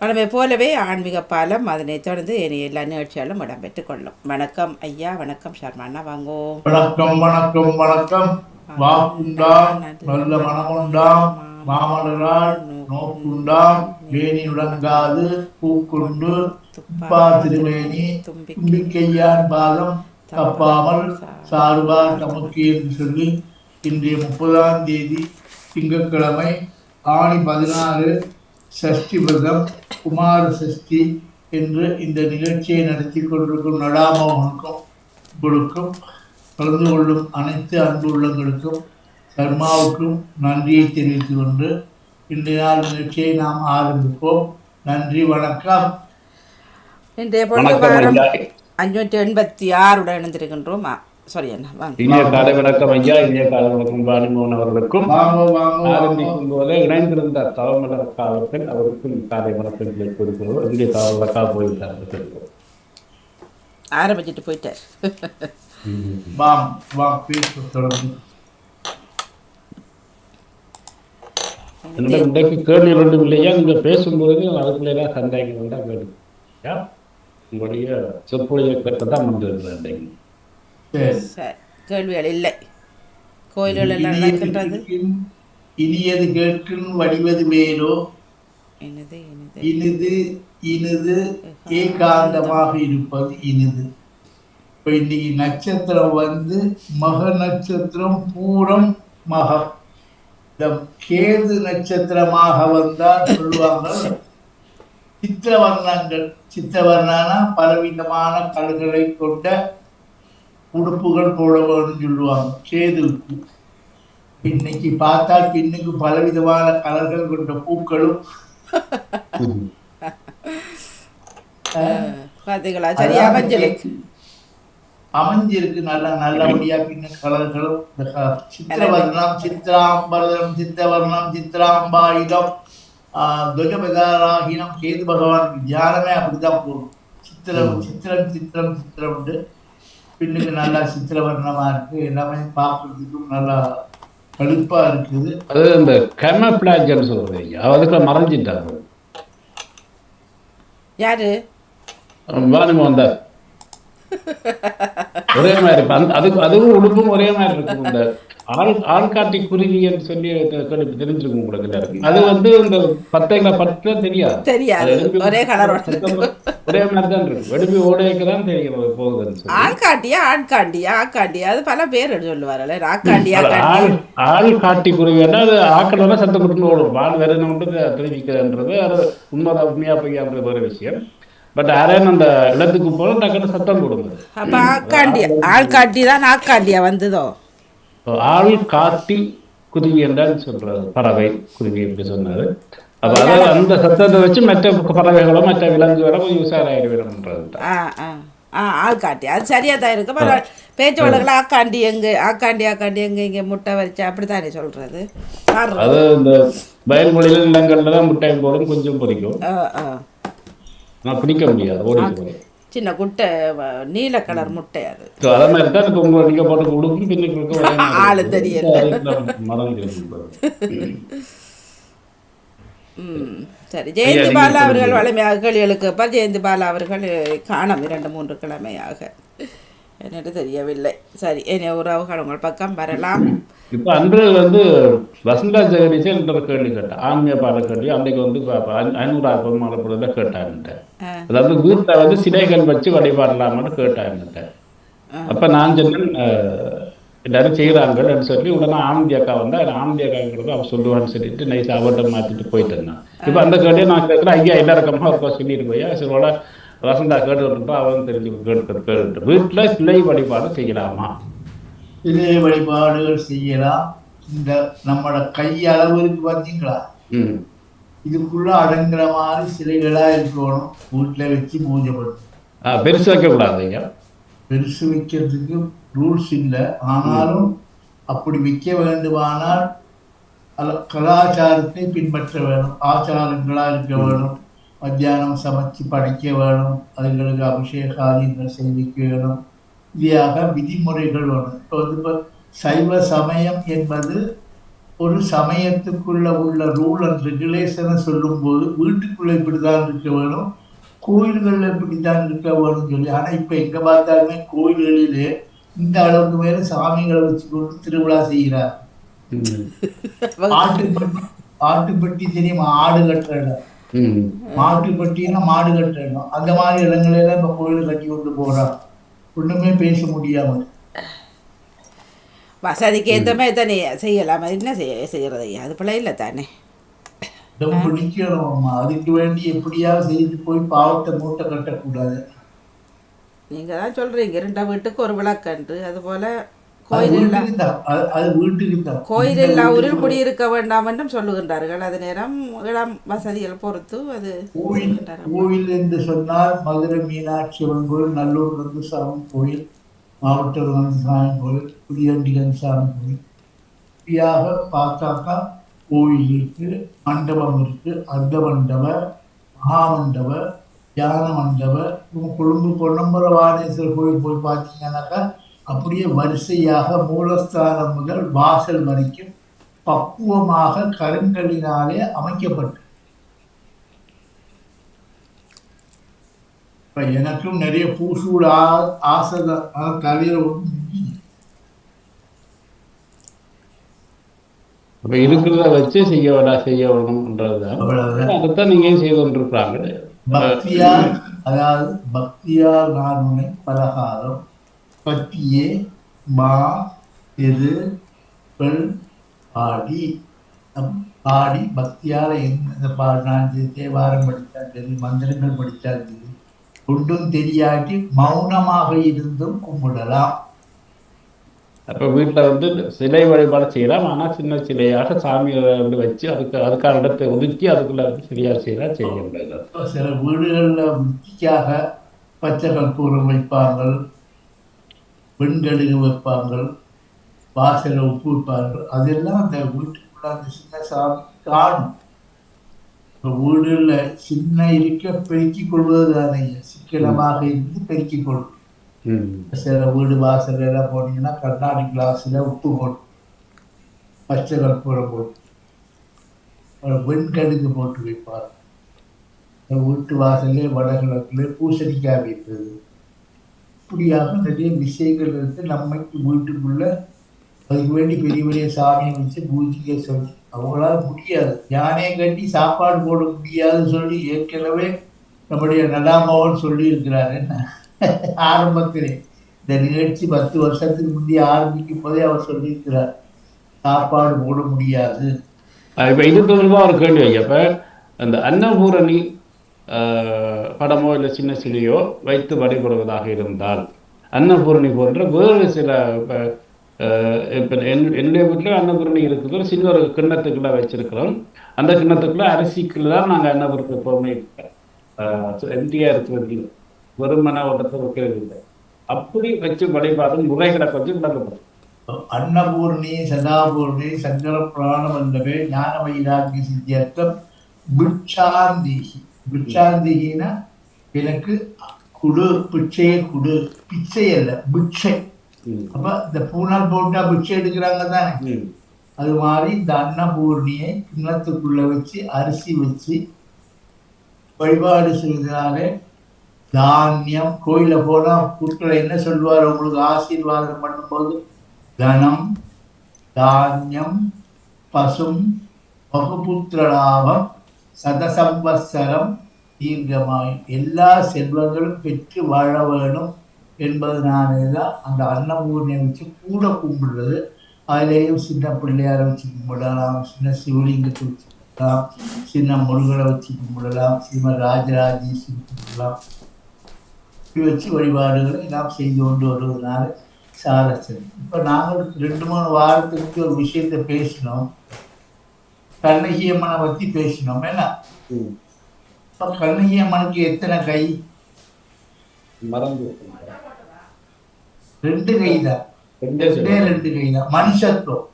வளமை போலவே ஆன்மீக பாலம் அதனைத் தொடர்ந்து எல்லா நிகழ்ச்சிகளும் இடம்பெற்றுக் கொள்ளும். வணக்கம் ஐயா வணக்கம் சர்மாண்ணா வாங்கோ. வணக்கம் வணக்கம் வணக்கம். வாக்குண்டாம் நல்ல மனமுண்டாம் மாமலரால் நோக்குண்டாம் வேணி உடங்காது பூக்குண்டு துப்பா திருவேணி தும்பிக்கையான் பாதம் தப்பாமல் சார்பார் தமக்கு என்று சொல்லி இன்றைய முப்பதாம் தேதி திங்கட்கிழமை ஆணி பதினாறு சஷ்டி விரதம் குமார சஷ்டி என்று இந்த நிகழ்ச்சியை நடத்தி கொண்டிருக்கும் நடாமவனுக்கும் உங்களுக்கும் கலந்து கொள்ளும் அனைத்து அன்பு உள்ளங்களுக்கும் சர்மாவுக்கும் நன்றியை தெரிவித்துக் கொண்டு இன்றைய நாள் நிகழ்ச்சியை நாம் ஆரம்பிப்போம். நன்றி வணக்கம். இன்றைய பொழுது அஞ்சூற்றி எண்பத்தி ஆறுடன் இணைந்திருக்கின்றோம். சாரி என்ன வாங்க. இனிய காலை வணக்கம் ஐயா இனிய காலை வணக்கம் பாணிமோகன் அவர்களுக்கும். வாங்க வாங்க வாங்க. ஆரம்பிக்கும் போதே இணைந்திருந்த தவமலர் காலத்தில் அவருக்கும் காலை வணக்கங்களை கொடுக்கிறோம். இங்கே தவமலக்கா போயிட்டார் ஆரம்பிச்சுட்டு போயிட்டார். வாம் வாம் பேச தொடர்ந்து என்னிடம் இன்றைக்கு கேள்வி ஒன்றும் இல்லையா? நீங்க பேசும்போது அதுக்குள்ள எல்லாம் சந்தேகம் தான் ஐயா, உங்களுடைய சொற்பொழிவை கேட்டதான் வந்திருக்கிறேன் இன்றைக்கு. சரி. கேள்விகள் இல்லை. கோயில்கள் எல்லாம் இனியது நடக்கின்றது? இனியது கேட்கும்? வடிவது என்னது என்னது? இனிது இனிது ஏகாந்தமாக இருப்பது இனிது. இப்ப இன்னைக்கு நட்சத்திரம் வந்து மக நட்சத்திரம் பூரம் மகம். இந்த கேது நட்சத்திரமாக வந்தால் சொல்லுவாங்க சித்திரவர்ணங்கள். சித்திரவர்ணனா பலவிதமான கல்களை கொண்ட உடுப்புகள் போட வேணும்னு சொல்லுவாங்க. கேதுவுக்கு இன்னைக்கு பார்த்தா பின்னுக்கு பலவிதமான கலர்கள் கொண்ட பூக்களும். அமைஞ்சிருக்கு நல்ல நல்லபடியா பின்ன கலர்களும். சித்திரவர்ணம் சித்திராம்பரம் சித்திரவர்ணம் சித்திராம்பாயுதம் துவஜபதாராகினம் கேது பகவானுக்கு தியானமே அப்படிதான் போகும். சித்திரம் சித்திரம் சித்திரம் சித்திரம் உண்டு. பின்னுக்கு நல்லா சித்திரவர்ணமா இருக்கு எல்லாமே பார்க்கறதுக்கும் நல்லா கடுப்பா இருக்குது. அது இந்த கெமப்ளாஜ்னு ஐயா. அதுக்குள்ள மறைஞ்சிட்டாங்க. யாரு? பாணிமோகன் தான் ஒரே மாதிரி அதுக்கு அதுவும் உடுப்பும் ஒரே மாதிரி இருக்கும். இந்த ஆள் ஆள்காட்டி குருவின்னு சொல்லி தெரிஞ்சிருக்கும் உங்களுக்கு அது வந்து இந்த பத்தைங்களா பத்து தெரியாது. தெரியாது. அது ஒரே கலரோட ஒரே மாதிரி தான் இருக்கும் வெடிப்பி ஓடைக்கு தான் தெரியும் அது போகுதுன்னு சொல்லி. ஆள்காட்டியா ஆட்காண்டியா ஆக்காண்டியா அது பல பேர் சொல்லுவாரல்ல ஆக்காண்டி அது ஆக்காண்டி ஆள் ஆள் காட்டி குருவின்னா அது ஆக்கள் வேணா சத்தம் கொடுத்து ஓடும். ஆள் வேற என்ன தெரிவிக்கிறதுன்றது. அது உண்மைதான் உண்மையா பொய்யான்றது ஒரு விஷயம். பட் யாரையும் அந்த இடத்துக்கு போல டக்குன்னு சத்தம் கொடுங்க அப்ப ஆக்காண்டி ஆள்காட்டி தான் ஆக்காண்டியா வந்ததோ? ஆள் காட்டி குருவி என்றால் சொல்றது பறவை குருவி எப்படி சொன்னாரு. அப்ப அதாவது அந்த சத்தத்தை வச்சு மற்ற பறவைகளோ மற்ற விலங்குகளோ கொஞ்சம் உஷாராயிடுவேன்ன்றது ஆ ஆ ஆ ஆள்காட்டி அது சரியா தான் இருக்கு. பரவாயில்ல பேச்சு வழக்கில் ஆக்காண்டி எங்க ஆக்காண்டி ஆக்காண்டி எங்க இங்க முட்டை வச்சு அப்படித்தானே சொல்றது. அது இந்த வயல்வெளியில் நிலங்கள்ல தான் முட்டையும் போடும் கொஞ்சம் பொரிக்கும் ஆ, ஆ. பிடிக்க முடியாது சின்ன குட்டை நீல கலர் முட்டை அது. ஆளு. தெரியல. சரி. ஜெயந்தி பாலா அவர்கள் வலிமையாக கேள்விகளுக்கு அப்புறம் ஜெயந்தி பாலா அவர்கள் காணம் இரண்டு மூன்று கிழமையாக என்னட்டு தெரியவில்லை. சரி என்ன உறவுகள் பக்கம் வரலாம். இப்போ அன்று வந்து வசந்தா ஜெகதீஷன் என்ற கேள்வி கேட்டேன் ஆன்மீக பாட கேள்வி அன்றைக்கு வந்து ஐநூறு பெருமாள் பொழுதுல கேட்டான்ட்ட ஆ. அதாவது வீட்டில் வந்து சிலைகள் வச்சு வழிபாடலாமான்னு கேட்டான்ட்ட அப்ப நான் சொன்னேன் எல்லாரும் செய்கிறாங்கன்னு சொல்லி உடனே ஆனந்தி அக்கா வந்தா ஆனந்தி அக்காங்கிறது அவ சொல்லுவான்னு சொல்லிட்டு நைஸ் அவர்கிட்ட மாத்திட்டு போயிட்டு இருந்தான். இப்போ அந்த கேள்வியை நான் கேட்குறேன் ஐயா எல்லாருக்கமா ஒருக்கா சொல்லிட்டு போய்? சிலோட வசந்தா கேட்டு வரப்போ அவன் தெரிஞ்சு கேட்டு கேட்டு வீட்டில் சிலை வழிபாடு செய்யலாமா? சிலை வழிபாடுகள் செய்யலாம். இந்த நம்மளோட கை அளவு இருக்கு பார்த்தீங்களா இதுக்குள்ள அடங்குற மாதிரி சிலைகளா இருக்கணும். வீட்டுல வச்சு பூஜை பண்ணணும். பெருசு வைக்கக்கூடாது ஐயா பெருசு வைக்கிறதுக்கு ரூல்ஸ் இல்லை. ஆனாலும் அப்படி வைக்க வேண்டுமானால் கலாச்சாரத்தை பின்பற்ற வேணும். ஆச்சாரங்களா இருக்க வேணும். மத்தியானம் சமைச்சு படைக்க வேணும் அதுங்களுக்கு அபிஷேகாதிகள் செய்விக்க வேணும். இப்படியாக விதிமுறைகள் வேணும். இப்போ வந்து இப்போ சைவ சமயம் என்பது ஒரு சமயத்துக்குள்ள உள்ள ரூல் அண்ட் ரெகுலேஷனை சொல்லும்போது வீட்டுக்குள்ள இப்படிதான் இருக்க வேணும் கோயில்கள்ல இப்படித்தான் இருக்க வேணும்னு சொல்லி. ஆனா இப்ப எங்க பார்த்தாலுமே கோயில்களிலே இந்த அளவுக்கு மேல சாமிகளை வச்சுக்கொண்டு திருவிழா செய்கிறார். ஆட்டுப்பட்டி ஆட்டுப்பட்டி தெரியுமா ஆடு கட்டுற இடம் ம். மாட்டுப்பட்டின்னா மாடு கட்டுற இடம் அந்த மாதிரி இடங்கள எல்லாம் இப்ப கோயில் கட்டி கொண்டு போறான் ஒண்ணுமே பேச முடியாம. வசதிக்கு ஏற்ற மாதிரி தானே செய்யலாம். என்ன செய்ய செய்கிறது ஐயா அது பிள்ளை இல்லை தானே. இடம் பிடிக்கணும் அம்மா. அதுக்கு வேண்டி எப்படியாவது செய்து போய் பாவத்தை மூட்டை கட்டக்கூடாது. நீங்கள் தான் சொல்கிறீங்க ரெண்டா வீட்டுக்கு ஒரு விளக்கன்று. அதுபோல் அது கோயில் இல்லா ஊரில் குடியிருக்க வேண்டாம் என்றும் சொல்லுகின்றார்கள். அது நேரம் இடம் வசதிகள் பொறுத்து அது கோயில் என்று சொன்னால் மதுரை மீனாட்சி அம்மன் கோயில் நல்லூர் கந்தசாமி கோயில் மாவட்ட கந்தசாமி கோயில் புதியண்டி கந்தசாமி கோயில். இப்படியாக பார்த்தாக்கா கோயில் இருக்கு மண்டபம் இருக்கு அர்த்த மண்டப மகாமண்டப தியான மண்டப கொழும்பு பொன்னம்பர வாணேஸ்வரர் கோயில் போய் பார்த்தீங்கன்னாக்கா அப்படியே வரிசையாக மூலஸ்தானம் முதல் வாசல் வரைக்கும் பக்குவமாக கருங்கல்லினாலே அமைக்கப்பட்டு. இப்ப எனக்கும் நிறைய பூசூட ஆசை தலையில இல்லையே. அப்ப இருக்கிறத வச்சு செய்ய வேடா செய்ய வேணும்ன்றதுதான் அதைத்தான் நீங்க செய்து கொண்டிருக்கிறாங்க. பக்தியால் அதாவது பக்தியால் நான் உன்னை பலகாரம் பத்தியே மா திரு பெண் பாடி. பாடி பக்தியால எந்த பாடினாலும் சரி தேவாரம் படித்தாலும் சரி மந்திரங்கள் படித்தாலும் சரி ஒன்றும் தெரியாட்டி மௌனமாக இருந்தும் கும்பிடலாம். அப்ப வீட்டுல வந்து சிலை வழிபாடு செய்யலாம். ஆனா சின்ன சிலையாக சாமியை வந்து வச்சு அதுக்கு அதுக்கான இடத்தை ஒதுக்கி அதுக்குள்ள வந்து சரியா செய்யலாம் செய்ய முடியாது சில வீடுகளில் வித்திக்காக பச்சை கற்பூரம் வைப்பார்கள். வெண்கடுகு வைப்பார்கள் வாசல உப்பு வைப்பார்கள். அதெல்லாம் அந்த வீட்டுக்குள்ள அந்த சின்ன சாமி காணும். இப்போ வீடுல சின்ன இருக்க பெருக்கிக் கொள்வது தானே சிக்கனமாக இருந்து பெருக்கிக் கொள்வது. சில வீடு வாசல்ல எல்லாம் போனீங்கன்னா கண்ணாடி கிளாஸ்ல உப்பு போட்டு பச்சை கற்பூரம் போட்டு அப்புறம் வெண்கடுகு போட்டு வைப்பார் வீட்டு வாசல்லே வடகிழக்குல பூசணிக்காய் வைப்பது. இப்படியாக நிறைய விஷயங்கள் இருந்து நம்மைக்கு வீட்டுக்குள்ள அதுக்கு வேண்டி பெரிய பெரிய சாமியை வச்சு பூஜையை சொல்லி அவங்களால முடியாது. யானையை கட்டி சாப்பாடு போட முடியாதுன்னு சொல்லி ஏற்கனவே நம்முடைய நடாமோகன் சொல்லியிருக்கிறார். என்ன? ஆரம்பத்திலே. இந்த நிகழ்ச்சி பத்து வருஷத்துக்கு முந்தைய ஆரம்பிக்கும் போதே அவர் சொல்லியிருக்கிறார். சாப்பாடு போட முடியாது. இப்போ இது தொடர்பாக ஒரு கேள்வி ஐயா அந்த அன்னபூரணி படமோ இல்லை சின்ன சிலையோ வைத்து வழிபடுவதாக இருந்தால் அன்னபூரணி போன்ற வேறு சில இப்போ என்- என்னுடைய வீட்டில் அன்னபூரணி இருக்குது. ஒரு சின்ன ஒரு கிண்ணத்துக்குள்ள வச்சிருக்கிறோம். அந்த கிண்ணத்துக்குள்ள அரிசிக்குள்ள தான் நாங்கள் அன்னபூரணி எப்போவுமே எம்டிஆர் இருக்கிறது இல்லை வெறுமன ஓட்டத்தை வைக்கிறது இல்லை அப்படி வச்சு வழிபாடும் முறைகளை கொஞ்சம் விளக்கப்படும் அன்னபூர்ணி சதாபூர்ணி சங்கர புராணம் என்பவே ஞான வைராக்கிய சித்தியர்த்தம் பிட்சாந்தீகி பிட்சாந்திகினா எனக்கு குடு பிச்சையை குடு பிச்சை அல்ல பிட்சை ம். அப்ப இந்த பூனால் போட்டா பிச்சை எடுக்கிறாங்க தானே. அது மாதிரி இந்த அன்னபூர்ணியை கிண்ணத்துக்குள்ள வச்சு அரிசி வச்சு வழிபாடு செய்வதனாலே தானியம் கோயில போனா கூட்டுல என்ன சொல்வார் உங்களுக்கு ஆசீர்வாதம் பண்ணும்போது தனம் தானியம் பசும் பகுபுத்திரலாபம் சதசம்பத்சரம் தீர்க்கமாய் எல்லா செல்வங்களும் பெற்று வாழ வேணும் என்பதனாலே தான் அந்த அன்னபூர்ணியை வச்சு கூட கும்பிடுறது. அதிலேயும் சின்ன பிள்ளையாரை வச்சு கும்பிடலாம் சின்ன சிவலிங்கத்தை வச்சு கும்பிடலாம் சின்ன முருகனை வச்சு கும்பிடலாம் சின்ன ராஜராஜேஸ்வரி கும்பிடலாம். இப்படி வச்சு வழிபாடுகளை நாம் செய்து கொண்டு வருவதனால சாரசன் இப்போ நாங்கள் ரெண்டு மூணு வாரத்துக்கு ஒரு விஷயத்தை பேசினோம். கண்ணகி அம்மனை பற்றி பேசினோம். என்ன. இப்போ கண்ணகி அம்மனுக்கு எத்தனை கை? மறந்து ரெண்டு கை தான் ரெண்டே கை தான் மனுஷத்துவம்.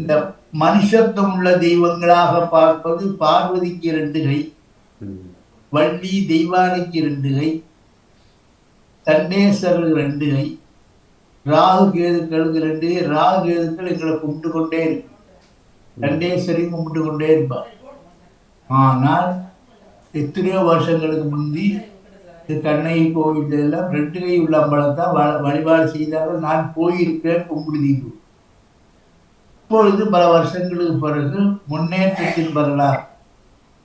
இந்த மனுஷத்துவம் உள்ள தெய்வங்களாக பார்ப்பது பார்வதிக்கு ரெண்டு கை. வள்ளி தெய்வானைக்கு ரெண்டு கை. தண்டேஸ்வரருக்கு ரெண்டு கை. ராகு கேதுக்களுக்கு ரெண்டு கை. ராகு கேதுக்கள் எங்களை கும்பிட்டு கொண்டே இருக்கு. கண்டேஸ்வரி கும்பிட்டு கொண்டே இருப்பார் ஆனால் எத்தனையோ வருஷங்களுக்கு முந்தி கண்ணகி கோவில் எல்லாம் ரெண்டு கை உள்ள அம்பலத்தான் வழிபாடு செய்தார்கள் நான் போயிருக்கிறேன் கும்பிடு தீபு இப்பொழுது பல வருஷங்களுக்கு பிறகு முன்னேற்றத்தின் வரலாறு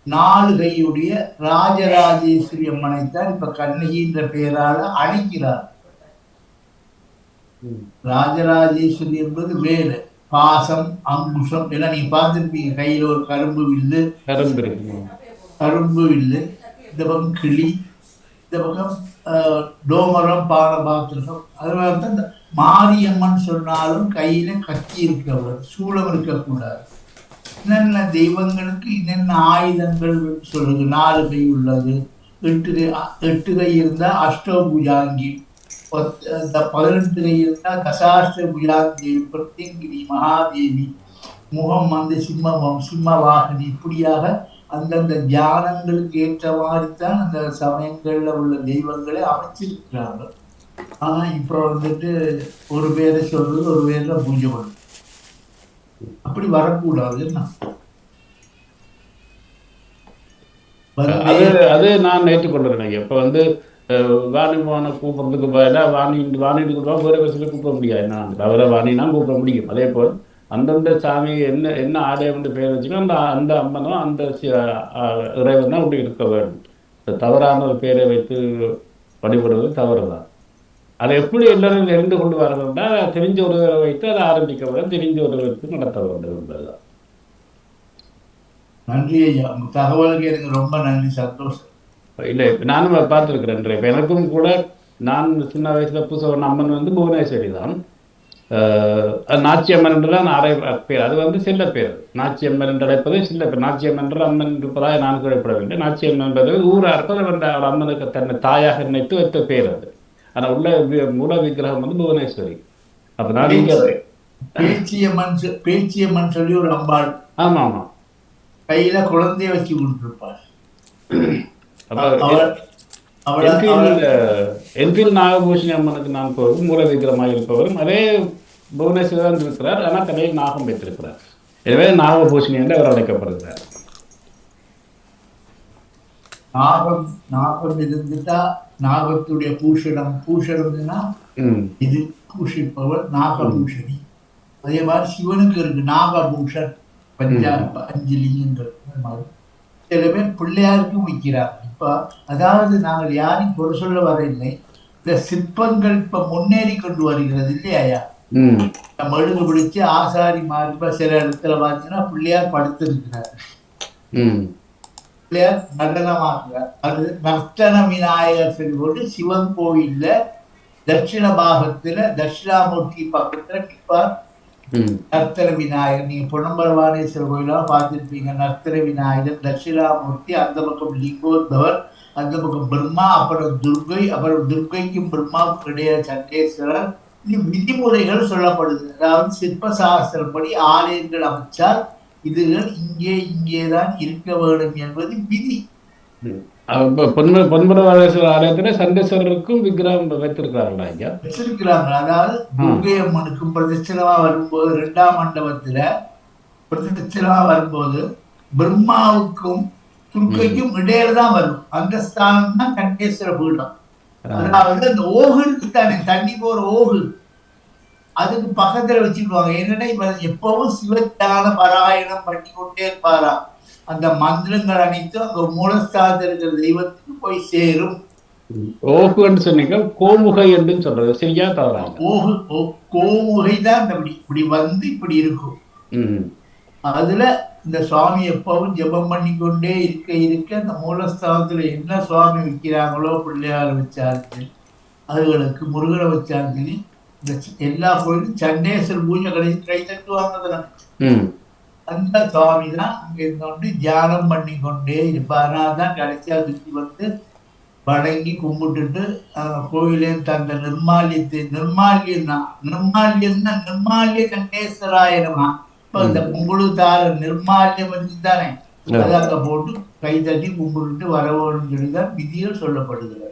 நாலு கையுடைய ராஜராஜேஸ்வரி அம்மனைத்தான் இப்ப கண்ணகின்ற பெயரால அழைக்கிறார். ராஜராஜேஸ்வரி என்பது வேறு பாசம் அங்குஷம் எல்லாம் நீங்க பார்த்திருப்பீங்க. கையில ஒரு கரும்பு வில்லு. கரும்பு கரும்பு வில்லு. இந்த பக்கம் கிளி. இந்த பக்கம் டோமரம் பானை பார்த்துருக்கோம் அதனால தான் இந்த மாரியம்மன் சொன்னாலும் கையில கத்தி இருக்கவர் சூளம் இருக்கக்கூடாது. என்னென்ன தெய்வங்களுக்கு என்னென்ன ஆயுதங்கள் சொல்லுது நாலு கை உள்ளது. எட்டு எட்டு கை இருந்தா அஷ்ட இந்த பதினெட்டு தான் இருந்தா தசாஷ்ட பூஜாங்கி பிரத்யங்கிரி மகாதேவி முகம் வந்து சிம்மம் சிம்ம வாகனி இப்படியாக அந்தந்த தியானங்களுக்கு ஏற்ற மாதிரி தான் அந்த சமயங்கள்ல உள்ள தெய்வங்களை அமைச்சிருக்கிறாங்க ஆனா இப்போ வந்துட்டு ஒரு பேரை சொல்றது ஒரு பேரில் பூஜை பண்ணும் அப்படி வரக்கூடாதுன்னா அது அது நான் ஏற்றுக்கொண்டிருக்கேன் இப்போ வந்து அஹ், வாணி பதிலாக வாணி வாணிட்டு தான் வேறு வயசுல கூப்பிட முடியாது என்ன தவிர வாணினா கூப்பிட முடியும் அதே போல் அந்தந்த சாமி என்ன என்ன ஆலயம்னு பேர் வச்சுக்கோ அந்த அந்த அம்மனும் அந்த இறைவன் தான் அப்படி இருக்க வேண்டும் இந்த தவறான ஒரு பேரை வைத்து வழிபடுவது தவறு தான் அதை எப்படி எல்லாரும் தெரிந்து கொண்டு வர வேண்டாம் தெரிஞ்ச ஒருவரை வைத்து அதை ஆரம்பிக்க வேண்டும் தெரிஞ்ச ஒருவருக்கு நடத்த வேண்டும் என்பதுதான் நன்றி ஐயா உங்க தகவலுக்கு எனக்கு ரொம்ப நன்றி சந்தோஷம் இல்லை நானும் பார்த்துருக்குறேன் இப்போ எனக்கும் கூட நான் சின்ன வயசுல புதுசாக அம்மன் வந்து புவனேஸ்வரி தான். அஹ், அது நாச்சியம்மன் என்றெல்லாம் அரை பேர். அது வந்து சில்ல பேர். நாச்சியம்மன் என்று அழைப்பது சில்ல பேர். நாச்சியம்மன் என்ற அம்மன் இருப்பதாக நான் குறிப்பிடவில்லை நாச்சியம்மன் என்பது இருப்பது அந்த அவர் அம்மனுக்கு தன்னை தாயாக நினைத்து வைத்த பேர் அது. ஆனால் உள்ள மூல விக்கிரகம் வந்து புவனேஸ்வரி. அப்போ நான் பேச்சியம்மன் பேச்சியம்மன் சொல்லி ஒரு அம்பாள் ஆமாம் ஆமாம் கையில குழந்தைய வச்சு கொடுத்துருப்பாள். என்ஃபீல்டு நாகபூஷணி அம்மனுக்கு நான் போவதும் மூல விக்கிரமாக இருப்பவரும் அதே புவனேஸ்வரர் தான் இருக்கிறார் ஆனால் தலையில் நாகம் வைத்திருக்கிறார். எனவே நாகபூஷணி என்று அவர் அழைக்கப்படுகிறார். நாகம் நாகம் இருந்துட்டா நாகத்துடைய பூஷணம் பூஷணம்னா இது பூஷிப்பவள் நாகபூஷணி. அதே மாதிரி சிவனுக்கு இருக்கு நாகபூஷன் பஞ்சா அஞ்சு லிங்கங்கள் அந்த மாதிரி. சில பேர் பிள்ளையாருக்கும் வைக்கிறாங்க இப்ப அதாவது நாங்கள் யாரையும் பொறு சொல்ல வரவில்லை. இந்த சிற்பங்கள் இப்ப முன்னேறி கொண்டு வருகிறது இல்லையா ம். நம்ம எழுது பிடிச்சு ஆசாரி மாறி சில இடத்துல பார்த்தீங்கன்னா பிள்ளையார் படுத்திருக்கிறார். பிள்ளையார் நடனமாகிறார் அது நர்த்தன விநாயகர் சொல்லி போட்டு சிவன் கோயில்ல தட்சிண பாகத்துல தட்சிணாமூர்த்தி பக்கத்துல நிற்பார் ம். நர்த்தன விநாயகர். நீங்க பொன்னம்பலவானேஸ்வரர் கோயிலாம் பார்த்துருப்பீங்க. நர்த்தன விநாயகர் தட்சிணாமூர்த்தி அந்த பக்கம் லிங்கோத்பவர் அந்த பக்கம் பிரம்மா அப்புறம் துர்கை அப்புறம் துர்கைக்கும் பிரம்மாவுக்கும் இடையே சண்டேஸ்வரர் விதிமுறைகள் சொல்லப்படுது. அதாவது சிற்ப சாஸ்திரப்படி ஆலயங்கள் அமைச்சால் இதுகள் இங்கே இங்கேதான் இருக்க வேண்டும் என்பது விதி. பொன்ம பொன்மரவாதேஸ்வரர் ஆலயத்தில் சண்டேஸ்வரருக்கும் விக்கிரகம் வைத்திருக்கிறார்களா ஐயா வச்சிருக்கிறாங்க அதாவது துர்கை அம்மனுக்கும் பிரதட்சணமா வரும்போது இரண்டாம் மண்டபத்துல பிரதட்சணமா வரும்போது பிரம்மாவுக்கும் துர்க்கைக்கும் இடையில தான் வரும். அந்த ஸ்தானம் தான் கண்டேஸ்வர பீடம். அதாவது அந்த ஓகு தானே தண்ணி போற ஓகு அதுக்கு பக்கத்துல வச்சுக்குவாங்க என்னன்னா இவர் எப்பவும் சிவத்தியான பாராயணம் பண்ணி கொண்டே இருப்பாராம். அந்த மந்திரங்கள் அனைத்தும் அங்க மூலஸ்தானத்தில் இருக்கிற தெய்வத்துக்கு போய் சேரும். ஓப்புன்னு சொன்னீங்க கோமுகை என்று சொல்றது. சரியா தவறாங்க ஓகு கோமுகை தான் இந்த இப்படி இப்படி வந்து இப்படி இருக்கும். அதுல இந்த சுவாமி எப்பவும் ஜெபம் பண்ணி கொண்டே இருக்க இருக்க அந்த மூலஸ்தானத்துல என்ன சுவாமி வைக்கிறாங்களோ பிள்ளையார் வச்சாலும் சரி அதுகளுக்கு முருகனை சரி இந்த எல்லா கோயிலும் சண்டேஸ்வரர் பூஜை கடைசி கை தட்டுவாங்க அந்த சுவாமி தான் அங்க இருந்தோண்டு தியானம் பண்ணி கொண்டே இருப்பாரா தான் கடைசியா சுத்தி வந்து வணங்கி கும்பிட்டுட்டு கோயிலே தந்த நிர்மால்யத்தை நிர்மால்யம் தான் நிர்மால்யம் தான் நிர்மால்ய கண்டேஸ்வராயனமா இப்ப இந்த கும்பிடு தார நிர்மால்யம் வந்து தானே அதை அங்க போட்டு கை தட்டி கும்பிட்டுட்டு வரவோன்னு சொல்லி தான் விதிகள் சொல்லப்படுகிறது.